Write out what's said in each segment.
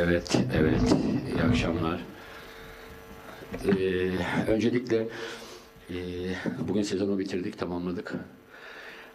Evet, evet. İyi akşamlar. Ee, öncelikle e, bugün sezonu bitirdik, tamamladık.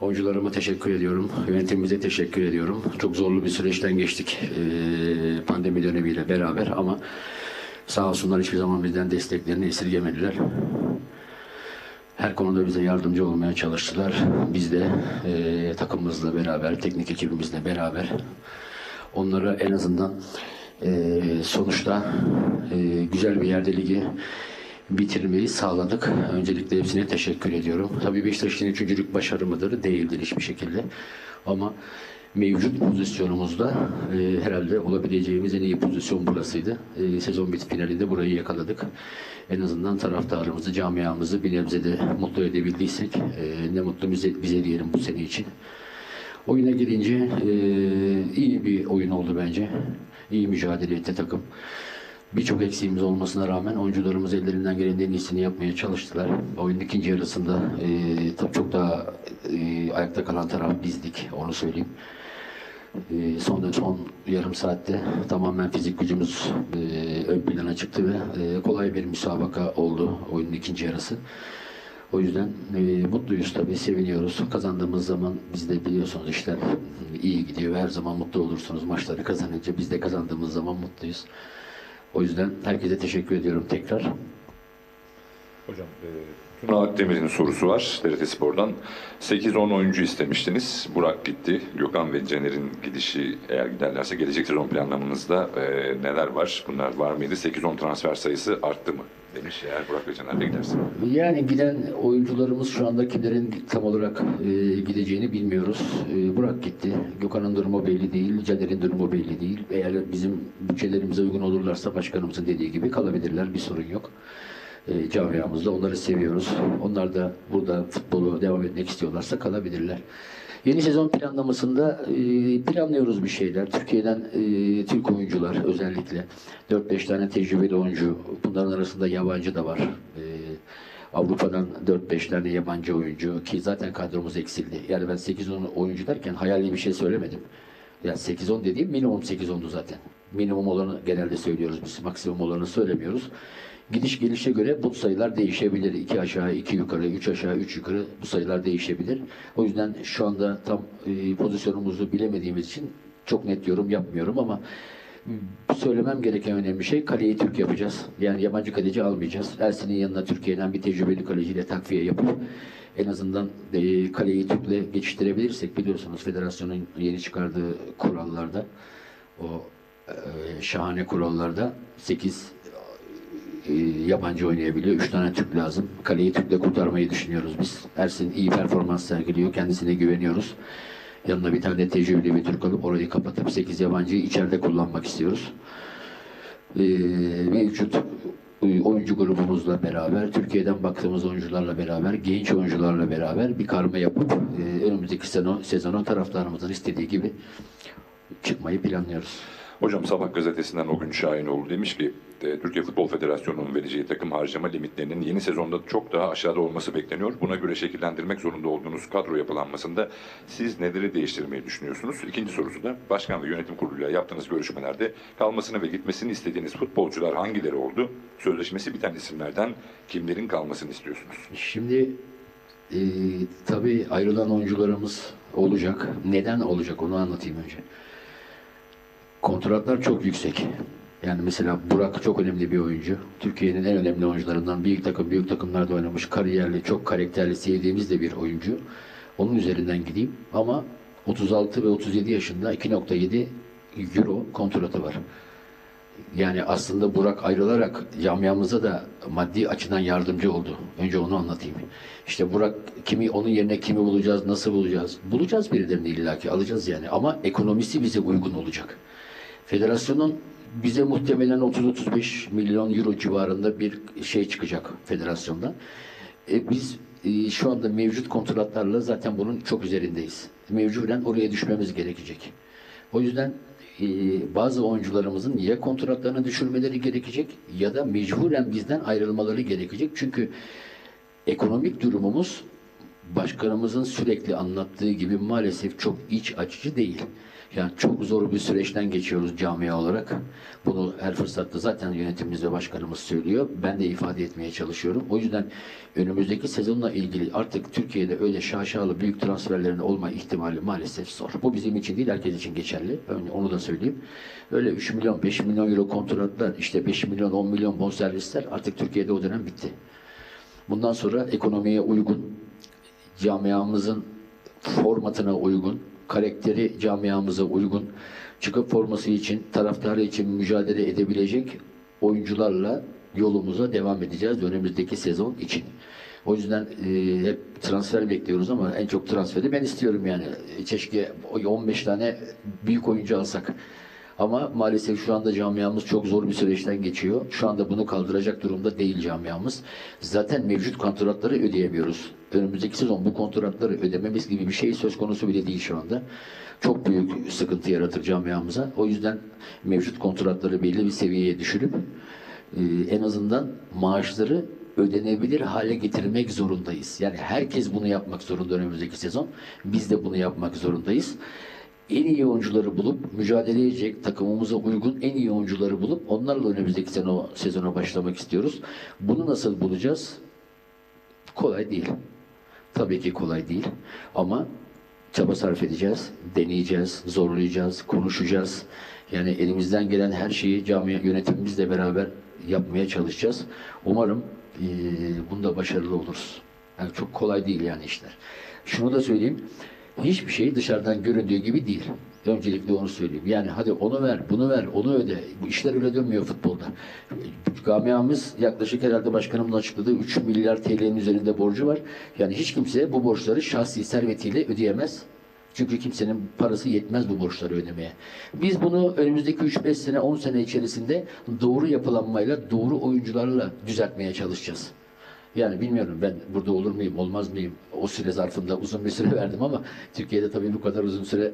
Oyuncularıma teşekkür ediyorum. Yönetimimize teşekkür ediyorum. Çok zorlu bir süreçten geçtik e, pandemi dönemiyle beraber ama sağ olsunlar hiçbir zaman bizden desteklerini esirgemediler. Her konuda bize yardımcı olmaya çalıştılar. Biz de e, takımımızla beraber, teknik ekibimizle beraber onlara en azından e, sonuçta e, güzel bir yerde ligi bitirmeyi sağladık. Öncelikle hepsine teşekkür ediyorum. Tabii Beşiktaş'ın üçüncülük başarı mıdır? Değildir hiçbir şekilde. Ama mevcut pozisyonumuzda e, herhalde olabileceğimiz en iyi pozisyon burasıydı. E, sezon bit finalinde burayı yakaladık. En azından taraftarımızı, camiamızı bir nebze de mutlu edebildiysek e, ne mutlu bize, bize diyelim bu sene için. Oyuna girince e, iyi bir oyun oldu bence. İyi mücadele etti takım. Birçok eksiğimiz olmasına rağmen oyuncularımız ellerinden gelen en iyisini yapmaya çalıştılar. Oyunun ikinci yarısında e, çok daha e, ayakta kalan taraf bizdik, onu söyleyeyim. E, son son yarım saatte tamamen fizik gücümüz e, ön plana çıktı ve e, kolay bir müsabaka oldu oyunun ikinci yarısı. O yüzden e, mutluyuz tabii, seviniyoruz. Kazandığımız zaman biz de biliyorsunuz işler iyi gidiyor. Her zaman mutlu olursunuz maçları kazanınca. Biz de kazandığımız zaman mutluyuz. O yüzden herkese teşekkür ediyorum tekrar. Hocam, e, Tuna Akdemir'in sorusu var TRT Spor'dan. 8-10 oyuncu istemiştiniz. Burak gitti. Gökhan ve Caner'in gidişi eğer giderlerse gelecek sezon planlamanızda e, neler var? Bunlar var mıydı? 8-10 transfer sayısı arttı mı? Demiş eğer Burak de giderse. Yani giden oyuncularımız şu anda kimlerin tam olarak e, gideceğini bilmiyoruz. E, Burak gitti. Gökhan'ın durumu belli değil. Caner'in durumu belli değil. Eğer bizim bütçelerimize uygun olurlarsa başkanımızın dediği gibi kalabilirler. Bir sorun yok. E, camiamızda onları seviyoruz. Onlar da burada futbolu devam etmek istiyorlarsa kalabilirler. Yeni sezon planlamasında e, planlıyoruz bir şeyler. Türkiye'den e, Türk oyuncular özellikle 4-5 tane tecrübeli oyuncu. Bunların arasında yabancı da var. E, Avrupa'dan 4-5 tane yabancı oyuncu ki zaten kadromuz eksildi. Yani ben 8-10 oyuncu derken hayali bir şey söylemedim. Yani 8-10 dediğim minimum 8-10'du zaten. Minimum olanı genelde söylüyoruz biz. Maksimum olanı söylemiyoruz. Gidiş gelişe göre bu sayılar değişebilir. 2 aşağı, 2 yukarı, 3 aşağı, 3 yukarı bu sayılar değişebilir. O yüzden şu anda tam e, pozisyonumuzu bilemediğimiz için çok net yorum yapmıyorum ama söylemem gereken önemli şey kaleyi Türk yapacağız. Yani yabancı kaleci almayacağız. Ersin'in yanına Türkiye'den bir tecrübeli kaleciyle takviye yapıp en azından e, kaleyi Türk'le geçiştirebilirsek biliyorsunuz federasyonun yeni çıkardığı kurallarda o e, şahane kurallarda 8 e, yabancı oynayabiliyor. Üç tane Türk lazım. Kaleyi Türk'le kurtarmayı düşünüyoruz biz. Ersin iyi performans sergiliyor. Kendisine güveniyoruz. Yanına bir tane tecrübeli bir Türk alıp orayı kapatıp 8 yabancıyı içeride kullanmak istiyoruz. Ee, mevcut e, oyuncu grubumuzla beraber, Türkiye'den baktığımız oyuncularla beraber, genç oyuncularla beraber bir karma yapıp e, önümüzdeki sezon, sezona taraftarımızın istediği gibi çıkmayı planlıyoruz. Hocam Sabah gazetesinden o gün Şahinoğlu demiş ki e, Türkiye Futbol Federasyonu'nun vereceği takım harcama limitlerinin yeni sezonda çok daha aşağıda olması bekleniyor. Buna göre şekillendirmek zorunda olduğunuz kadro yapılanmasında siz neleri değiştirmeyi düşünüyorsunuz? İkinci sorusu da başkan ve yönetim kuruluyla yaptığınız görüşmelerde kalmasını ve gitmesini istediğiniz futbolcular hangileri oldu? Sözleşmesi biten isimlerden kimlerin kalmasını istiyorsunuz? Şimdi e, tabii ayrılan oyuncularımız olacak. Neden olacak onu anlatayım önce. Kontratlar çok yüksek. Yani mesela Burak çok önemli bir oyuncu. Türkiye'nin en önemli oyuncularından büyük takım, büyük takımlarda oynamış, kariyerli, çok karakterli, sevdiğimiz de bir oyuncu. Onun üzerinden gideyim ama 36 ve 37 yaşında 2.7 euro kontratı var. Yani aslında Burak ayrılarak camiamıza da maddi açıdan yardımcı oldu. Önce onu anlatayım. İşte Burak kimi onun yerine kimi bulacağız, nasıl bulacağız? Bulacağız birilerini illaki alacağız yani ama ekonomisi bize uygun olacak. Federasyonun bize muhtemelen 30-35 milyon euro civarında bir şey çıkacak federasyondan. E, biz e, şu anda mevcut kontratlarla zaten bunun çok üzerindeyiz. Mevculen oraya düşmemiz gerekecek. O yüzden e, bazı oyuncularımızın ya kontratlarını düşürmeleri gerekecek ya da mecburen bizden ayrılmaları gerekecek. Çünkü ekonomik durumumuz başkanımızın sürekli anlattığı gibi maalesef çok iç açıcı değil. Yani çok zor bir süreçten geçiyoruz camia olarak. Bunu her fırsatta zaten yönetimimiz ve başkanımız söylüyor. Ben de ifade etmeye çalışıyorum. O yüzden önümüzdeki sezonla ilgili artık Türkiye'de öyle şaşalı büyük transferlerin olma ihtimali maalesef zor. Bu bizim için değil, herkes için geçerli. Onu da söyleyeyim. Öyle 3 milyon, 5 milyon euro kontratlar, işte 5 milyon, 10 milyon bonservisler artık Türkiye'de o dönem bitti. Bundan sonra ekonomiye uygun, camiamızın formatına uygun, karakteri camiamıza uygun, çıkıp forması için, taraftarı için mücadele edebilecek oyuncularla yolumuza devam edeceğiz önümüzdeki sezon için. O yüzden e, hep transfer bekliyoruz ama en çok transferi ben istiyorum yani. E, Keşke o 15 tane büyük oyuncu alsak. Ama maalesef şu anda camiamız çok zor bir süreçten geçiyor. Şu anda bunu kaldıracak durumda değil camiamız. Zaten mevcut kontratları ödeyemiyoruz. Önümüzdeki sezon bu kontratları ödememiz gibi bir şey söz konusu bile değil şu anda. Çok büyük sıkıntı yaratır camiamıza. O yüzden mevcut kontratları belli bir seviyeye düşürüp e, en azından maaşları ödenebilir hale getirmek zorundayız. Yani herkes bunu yapmak zorunda önümüzdeki sezon. Biz de bunu yapmak zorundayız en iyi oyuncuları bulup mücadele edecek takımımıza uygun en iyi oyuncuları bulup onlarla önümüzdeki sezona başlamak istiyoruz. Bunu nasıl bulacağız? Kolay değil. Tabii ki kolay değil. Ama çaba sarf edeceğiz, deneyeceğiz, zorlayacağız, konuşacağız. Yani elimizden gelen her şeyi camia yönetimimizle beraber yapmaya çalışacağız. Umarım eee bunda başarılı oluruz. Yani çok kolay değil yani işler. Şunu da söyleyeyim. Hiçbir şey dışarıdan göründüğü gibi değil. Öncelikle onu söyleyeyim. Yani hadi onu ver, bunu ver, onu öde. Bu işler öyle dönmüyor futbolda. Camiamız yaklaşık herhalde başkanımın açıkladığı 3 milyar TL'nin üzerinde borcu var. Yani hiç kimse bu borçları şahsi servetiyle ödeyemez. Çünkü kimsenin parası yetmez bu borçları ödemeye. Biz bunu önümüzdeki 3-5 sene, 10 sene içerisinde doğru yapılanmayla, doğru oyuncularla düzeltmeye çalışacağız. Yani bilmiyorum ben burada olur muyum, olmaz mıyım? O süre zarfında uzun bir süre verdim ama Türkiye'de tabii bu kadar uzun süre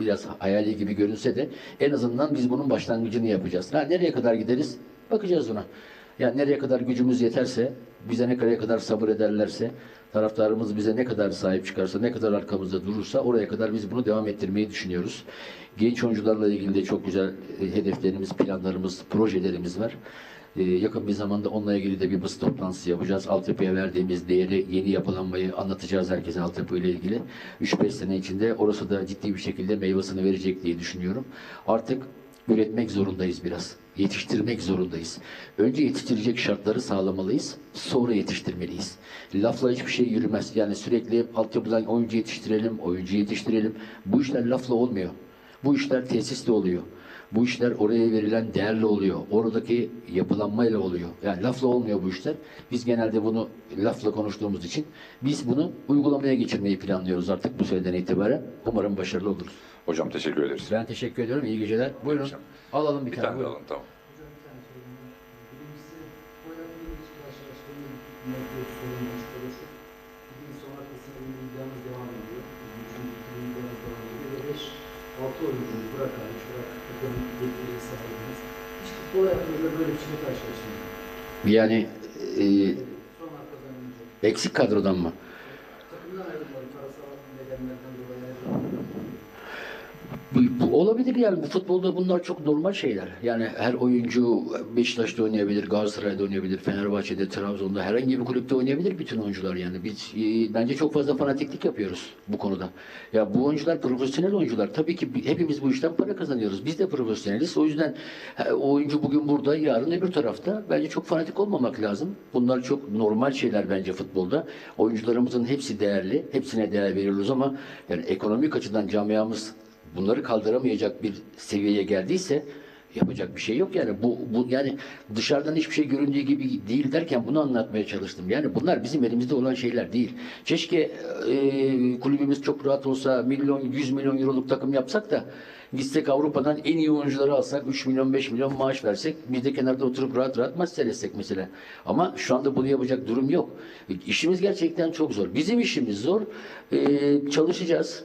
biraz hayali gibi görünse de en azından biz bunun başlangıcını yapacağız. Ha, nereye kadar gideriz? Bakacağız ona. Yani nereye kadar gücümüz yeterse, bize ne kadar kadar sabır ederlerse, taraftarımız bize ne kadar sahip çıkarsa, ne kadar arkamızda durursa oraya kadar biz bunu devam ettirmeyi düşünüyoruz. Genç oyuncularla ilgili de çok güzel e, hedeflerimiz, planlarımız, projelerimiz var. Ee, yakın bir zamanda onunla ilgili de bir basın toplantısı yapacağız. Altyapıya verdiğimiz değeri, yeni yapılanmayı anlatacağız herkese altyapı ile ilgili. 3-5 sene içinde orası da ciddi bir şekilde meyvasını verecek diye düşünüyorum. Artık üretmek zorundayız biraz. Yetiştirmek zorundayız. Önce yetiştirecek şartları sağlamalıyız. Sonra yetiştirmeliyiz. Lafla hiçbir şey yürümez. Yani sürekli altyapıdan oyuncu yetiştirelim, oyuncu yetiştirelim. Bu işler lafla olmuyor. Bu işler tesisle oluyor. Bu işler oraya verilen değerle oluyor. Oradaki yapılanmayla oluyor. Yani lafla olmuyor bu işler. Biz genelde bunu lafla konuştuğumuz için biz bunu uygulamaya geçirmeyi planlıyoruz artık bu seneden itibaren. Umarım başarılı oluruz. Hocam teşekkür ederiz. Ben teşekkür ediyorum. İyi geceler. Buyurun. Hocam. Alalım bir, Bir tane. tane alın tamam. Hocam bir tane sorum var. Birincisi bu yaptığınız iç karşılaştırmanın mevcut sorun başlaması. Bugün son arkasına bir iddiamız devam ediyor. Bizim için bir iddiamız devam ediyor. Ve 5 6 oyuncuyu Burak hariç Burak takımın yetkili sahibiniz. Hiç futbol hayatınızda böyle bir şeyle karşılaştınız? Yani e, Son önce. eksik kadrodan mı? Takımdan ayrılmadı. Parasal nedenlerden dolayı. Bu, olabilir yani bu futbolda bunlar çok normal şeyler. Yani her oyuncu Beşiktaş'ta oynayabilir, Galatasaray'da oynayabilir, Fenerbahçe'de, Trabzon'da herhangi bir kulüpte oynayabilir bütün oyuncular yani. Biz e, bence çok fazla fanatiklik yapıyoruz bu konuda. Ya bu oyuncular profesyonel oyuncular. Tabii ki hepimiz bu işten para kazanıyoruz. Biz de profesyoneliz. O yüzden oyuncu bugün burada, yarın öbür tarafta. Bence çok fanatik olmamak lazım. Bunlar çok normal şeyler bence futbolda. Oyuncularımızın hepsi değerli. Hepsine değer veriyoruz ama yani ekonomik açıdan camiamız bunları kaldıramayacak bir seviyeye geldiyse yapacak bir şey yok yani bu, bu yani dışarıdan hiçbir şey göründüğü gibi değil derken bunu anlatmaya çalıştım. Yani bunlar bizim elimizde olan şeyler değil. Keşke e, kulübümüz çok rahat olsa milyon 100 milyon euroluk takım yapsak da gitsek Avrupa'dan en iyi oyuncuları alsak 3 milyon 5 milyon maaş versek biz de kenarda oturup rahat rahat maç seyretsek mesela. Ama şu anda bunu yapacak durum yok. İşimiz gerçekten çok zor. Bizim işimiz zor. E, çalışacağız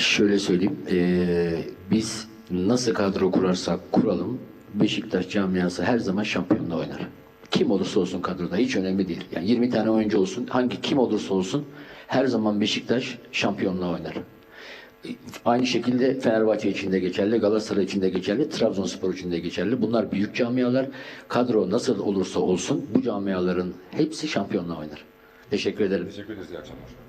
Şöyle söyleyeyim, eee, biz nasıl kadro kurarsak kuralım, Beşiktaş camiası her zaman şampiyonla oynar. Kim olursa olsun kadroda hiç önemli değil. Yani 20 tane oyuncu olsun, hangi kim olursa olsun her zaman Beşiktaş şampiyonla oynar. Aynı şekilde Fenerbahçe için de geçerli, Galatasaray için de geçerli, Trabzonspor için de geçerli. Bunlar büyük camialar. Kadro nasıl olursa olsun bu camiaların hepsi şampiyonla oynar. Teşekkür ederim. Teşekkür ederiz. İyi akşamlar.